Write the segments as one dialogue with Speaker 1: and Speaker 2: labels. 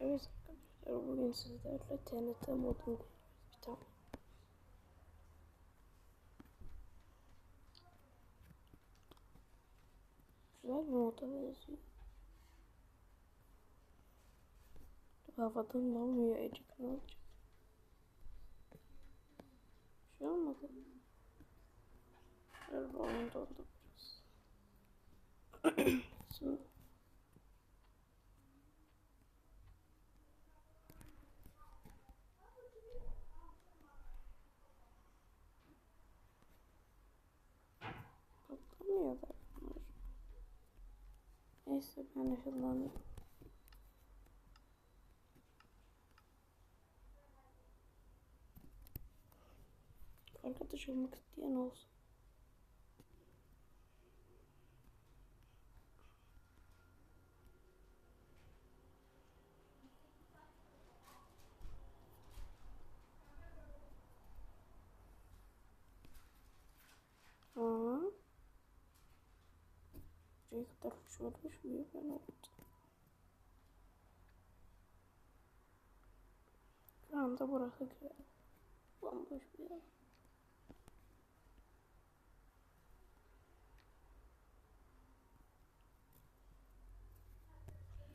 Speaker 1: Evet arkadaşlar bugün sizlerle TNT deniyoruz bir tane. Güzel bir moda benziyor. Havadan olmuyor ecik ne olacak? Bir şey olmadı. Şöyle balon doldu biraz. Şimdi patlamıyorlar bunlar. Neyse ben ışınlanayım. Arkadaş olmak isteyen olsun. Buraya kadar uçmamış mıyım ben orada? Şu anda burası güzel. Bomboş bir yer.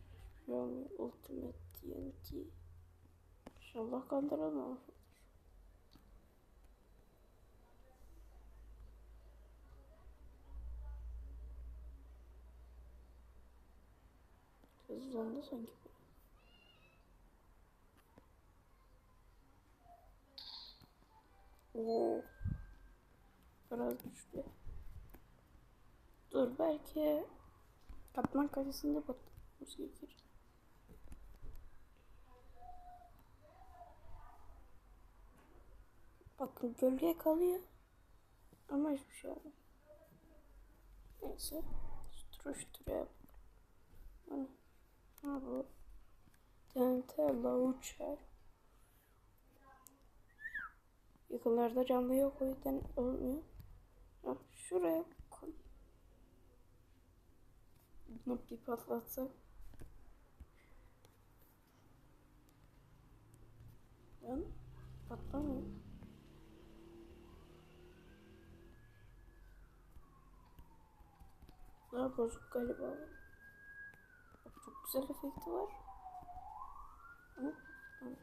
Speaker 1: Hiçbir şey. Ultimate TNT. İnşallah kandırılmam. Hızlandı sanki. Oo. Biraz güçlü. Dur belki Kaplan kalesinde batmamız gerekir. Bakın gölge kalıyor. Ama hiçbir şey olmuyor. Neyse. Sürüştüre. Hani. Ha bu. TNT launcher. Yakınlarda canlı yok o yüzden olmuyor. Şuraya koy. Bunu bir patlatsak. Lan patlamıyor. Daha bozuk galiba. Çok güzel efekti var. Patlamıyor.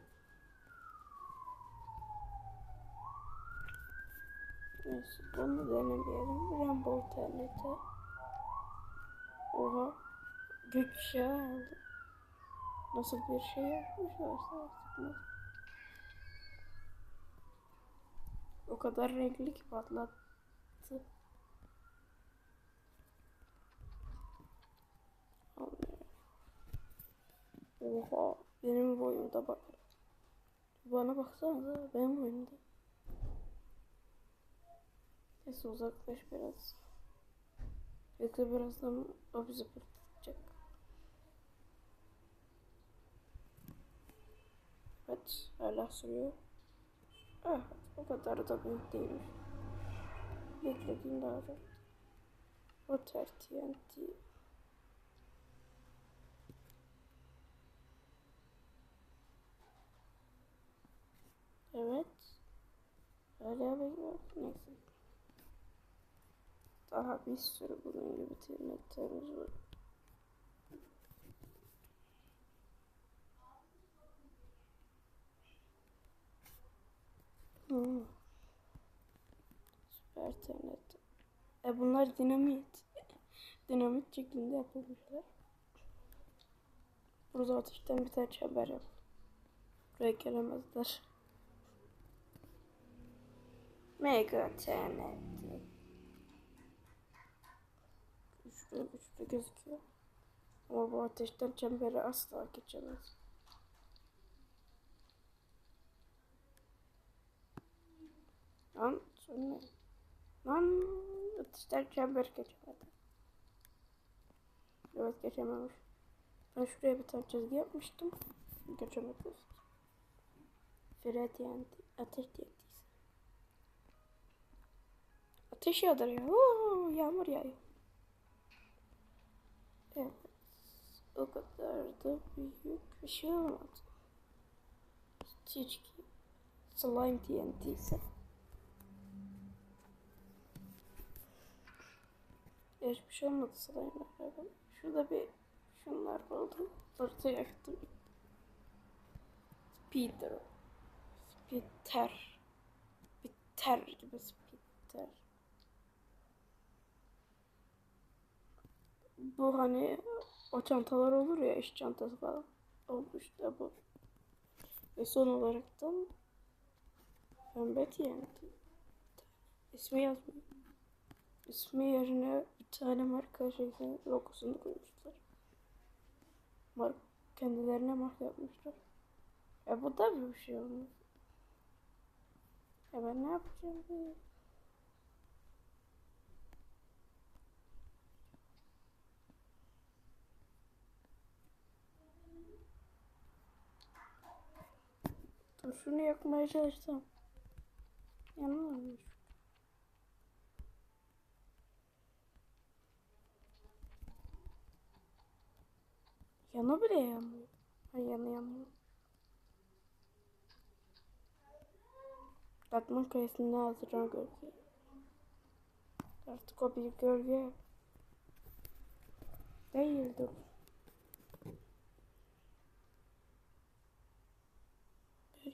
Speaker 1: Neyse bunu denemeyelim. Rainbow TNT. Oha. Gökkuşağı aldı. Nasıl bir şey yapmışlarsa artık ne? O kadar renkli ki patlattı. Olmuyor. Oha. Benim boyumda bak. Bana baksanıza benim boyumda. Neyse uzaklaş biraz. Yoksa birazdan o bizi. Evet hala sürüyor. Evet o kadar da büyük değilmiş. Beklediğim daha çok. Water TNT. Evet. Hala bekliyor. Neyse. Daha bir sürü bunun gibi TNT'miz var. Hmm. Süper TNT. E bunlar dinamit. dinamit şeklinde yapılmışlar. Burada ateşten bir tane çember yap. Buraya gelemezler. Mega TNT. Güçlü güçlü gözüküyor. Ama bu ateşten çemberi asla geçemez. Lan sonra Lan ateşten çember geçemedi. Evet geçememiş. Ben şuraya bir tane çizgi yapmıştım. Geçemedim. Fire TNT. Ateş TNT'si. Ateş yağdırıyor. Oo, yağmur yağıyor. Evet. O kadar da büyük Bir şey olmadı. Ki. Slime TNT ise. Hiçbir şey olmadı slime'la. Şurada bir şunlar buldum. Orta yaktım. Speeder. Speeder. Biter gibi speeder. Bu hani o çantalar olur ya iş çantası falan. Olmuş da bu. Ve son olaraktan pembe TNT. İsmi yazmıyor. İsmi yerine bir tane marka şeysin logosunu koymuşlar. Mark kendilerine marka yapmışlar. E bu da bir şey olmuş. E ben ne yapacağım ki? Dur şunu yakmaya çalışsam. Yanılmış. Yanı bile yanmıyor. Ha yanı yanmıyor. Batman kayasında hazırlan gölge. Artık o bir gölge değildir.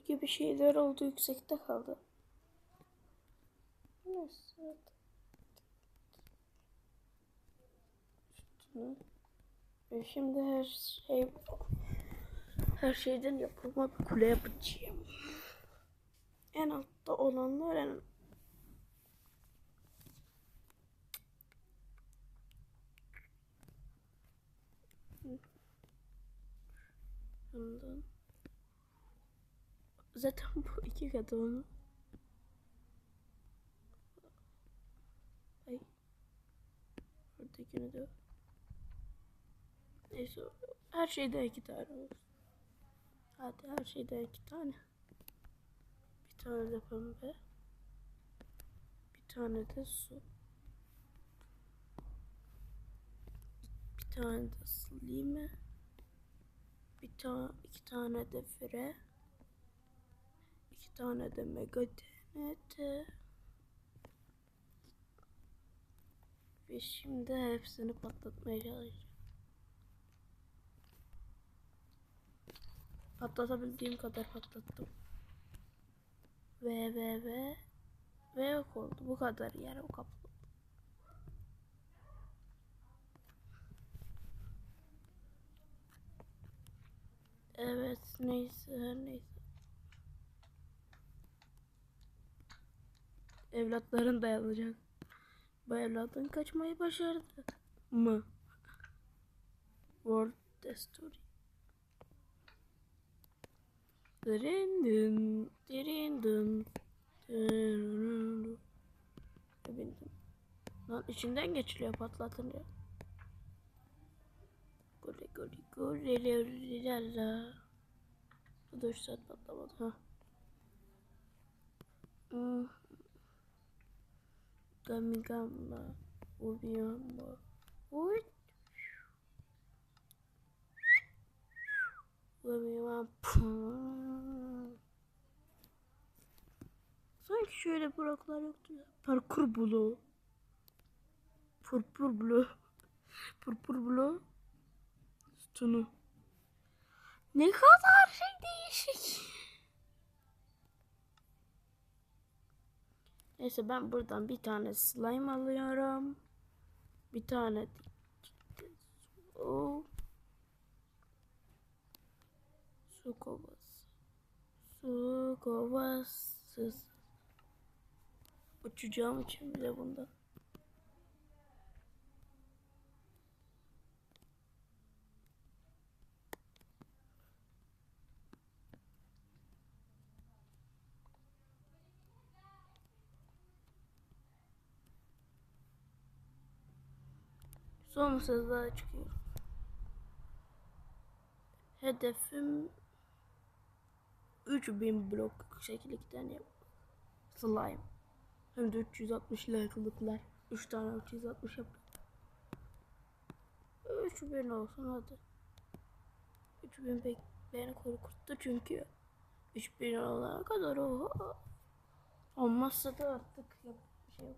Speaker 1: Bir şeyler oldu yüksekte kaldı. Ve şimdi her şey her şeyden yapılma bir kule yapacağım. En altta olanlar en Bundan. Zaten bu iki katı onun. Ay. Oradakini de. Neyse her şeyde iki tane olsun. Hadi her şeyde iki tane. Bir tane de pembe. Bir tane de su. Bir tane de slime. Bir tane iki tane de fire. Tane de mega TNT. Ve şimdi hepsini patlatmaya çalışacağım. Patlatabildiğim kadar patlattım. Ve ve ve ve yok oldu. Bu kadar yer o kaplı. Evet neyse neyse. Evlatların dayanacak. Bu evladın kaçmayı başardı mı? World Story. Dirindin, dirindin, dirindin. Bindim. Lan içinden geçiliyor patlatınca. Gole gole gole le la 3 saat patlamadı ha. Hmm. Gami gamma. Ubiyama. Uy. Sanki şöyle bloklar yoktu ya. Parkur bloğu. Purpur bloğu. Purpur bloğu. Sütunu. Ne kadar şey değişik. Neyse ben buradan bir tane slime alıyorum. Bir tane su. Su kovası. Su kovası. Uçacağım için bile bunda. Son söz daha çıkıyor. Hedefim 3000 blok yükseklikten yap. Slime. Hem de 360 like'lıklar. 3 tane 360 yaptım. 3000 olsun hadi. 3000 pek beni korkuttu çünkü 3000 olana kadar o olmazsa da artık yap bir şey yok.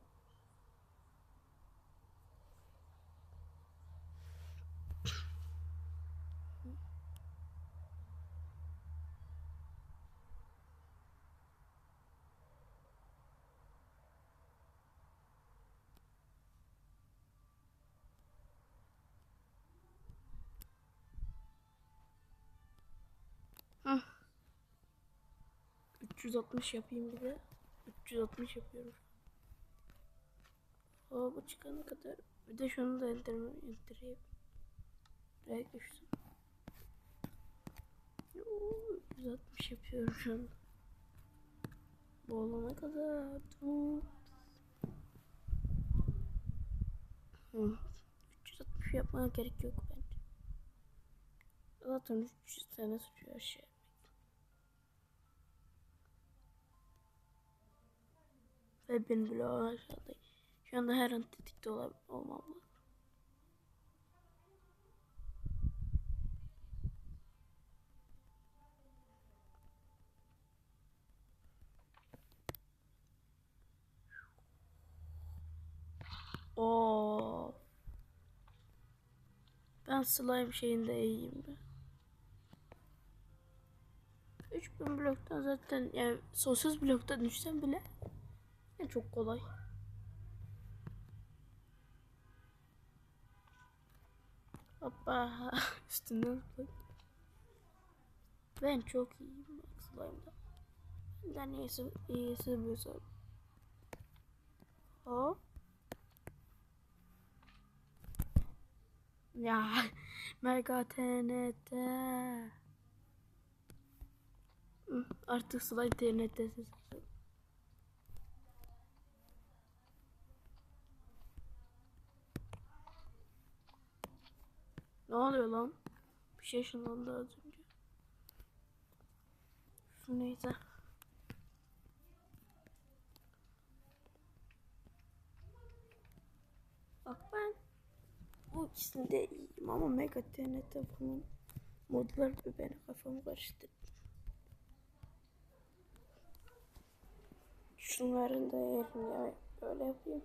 Speaker 1: 360 yapayım bir de. 360 yapıyorum. O bu çıkana kadar. Bir de şunu da indirme, indireyim. Direkt düştüm. Oo, 360 yapıyorum şu anda. Bu olana kadar. Hı. 360 yapmaya gerek yok bence. Zaten 300 tane sürüyor aşağı. Ve ben bile aşağıdayım. Şu anda her an tetikte ol olmam lazım. Oo. Ben slime şeyinde iyiyim be. 3000 bloktan zaten yani sonsuz bloktan düşsem bile en çok kolay. Hoppa üstünden. Ben çok iyiyim slime'da. Benden iyisi, iyisi bu son. Hop. Ya Mega TNT. Artık slime TNT'siz. Ne oluyor lan? Bir şey ışınlandı az önce. Şu neyse. Bak ben bu ikisinde iyiyim ama Mega TNT bunun modlar bir beni kafamı karıştırdı. Şunların da yerini ya böyle yapayım.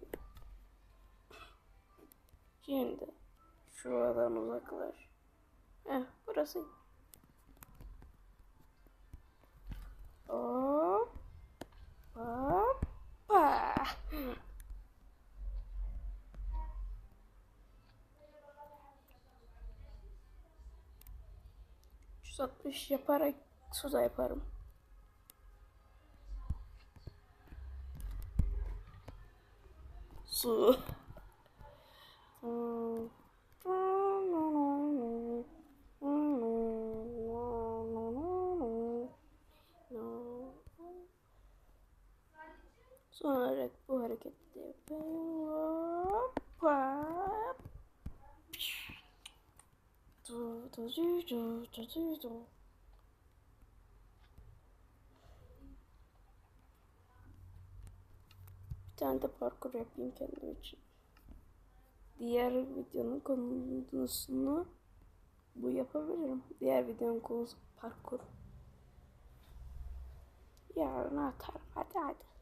Speaker 1: Şimdi şuradan uzaklaş. Heh burası. Hop. Hoppa. 360 yaparak suda yaparım. Su. Sonra de yapıyorum. Hoppa. Du, du, du, du, du, du, du. Bir tane de parkur yapayım kendim için. Diğer videonun konusunu bu yapabilirim. Diğer videonun konusu parkur. Yarın atarım. Hadi hadi.